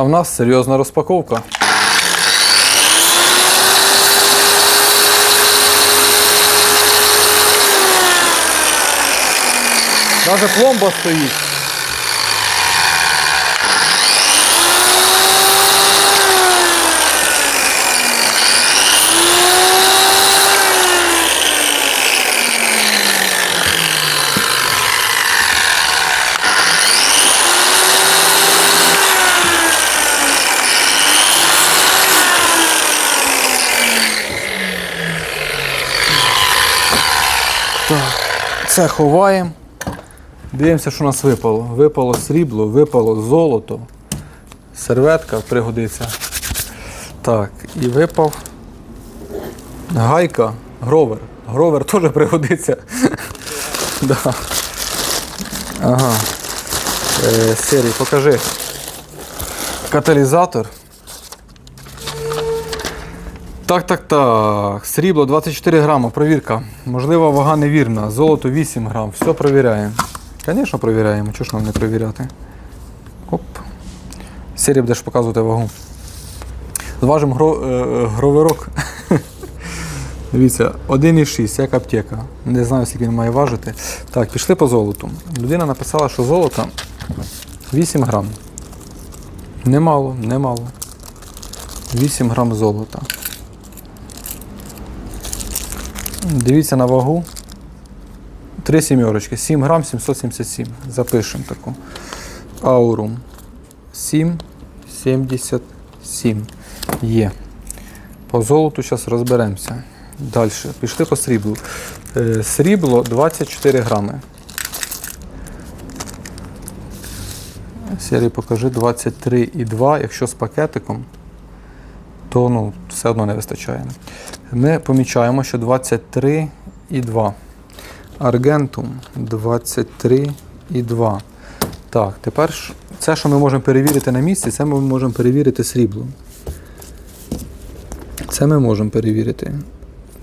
А в нас серйозна розпаковка. Даже пломба стоїть. Це ховаємо. Дивимося, що у нас випало. Випало срібло, випало золото. Серветка пригодиться. Так, і випав гайка, гровер. Гровер теж пригодиться. да. Ага. Е, Сергій, покажи. Каталізатор. Так, так, так. Срібло 24 грама, провірка. Можливо, вага невірна. Золото 8 грам. Все провіряємо. Звісно, провіряємо. Чого ж нам не провіряти? Оп. Сірі будеш показувати вагу. Зважимо гро, е, гроверок. Дивіться, 1,6, як аптека. Не знаю, скільки він має важити. Так, пішли по золоту. Людина написала, що золото 8 грам. Немало, немало. 8 грам золота. Дивіться на вагу. Три сімерочки. 7 грам 777. Запишемо таку. Аурум. 7,77. Є. По золоту зараз розберемося. Далі. Пішли по сріблу. Е, Срібло 24 грами. Сірі покажи 23,2. Якщо з пакетиком, то ну, все одно не вистачає. Ми помічаємо, що 23,2. Аргентум 23,2. Так, тепер ж це, що ми можемо перевірити на місці, це ми можемо перевірити сріблом. Це ми можемо перевірити.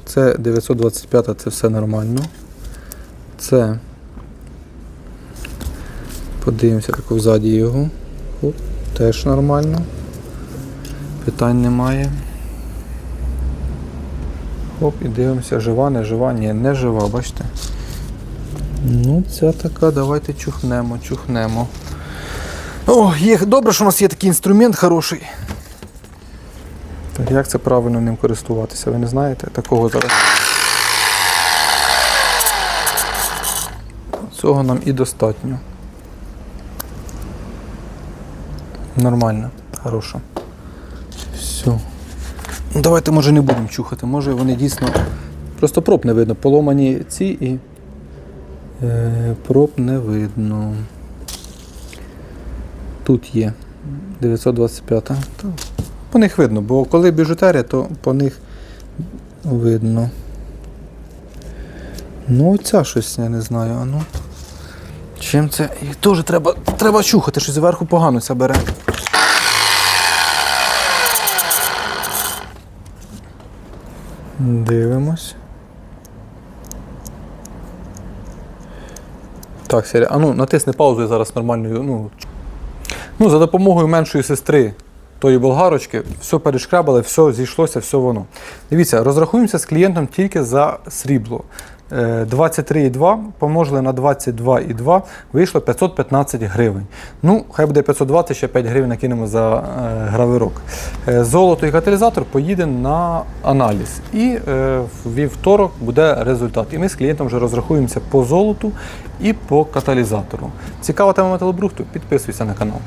Це 925, це все нормально. Це. Подивимося таку взаді його. Теж нормально. Питань немає. Оп, і дивимося, жива, не жива. Ні, не жива, бачите. Ну, ця така, давайте чухнемо, чухнемо. О, є, добре, що у нас є такий інструмент хороший. Так, як це правильно ним користуватися? Ви не знаєте? Такого зараз. Цього нам і достатньо. Нормально, хорошо. Все. Ну, давайте, може, не будемо чухати. Може вони дійсно. Просто проб не видно. Поломані ці і. Е, проб не видно. Тут є 925. Та, По них видно, бо коли біжутерія, то по них видно. Ну, ця щось, я не знаю. А ну. Чим це? Їх теж треба, треба чухати, щось зверху погано це бере. Дивимось. Так, Сіря, а ну натисни паузу я зараз нормальною. Ну, ну, за допомогою меншої сестри тої болгарочки, все перешкрабали, все зійшлося, все воно. Дивіться, розрахуємося з клієнтом тільки за срібло. Е, 23,2 помножили на 22,2 вийшло 515 гривень. Ну, хай буде 520, ще 5 гривень накинемо за е, гравирок. Е, золото і каталізатор поїде на аналіз. І е, вівторок буде результат. І ми з клієнтом вже розрахуємося по золоту і по каталізатору. Цікава тема металобрухту? Підписуйся на канал.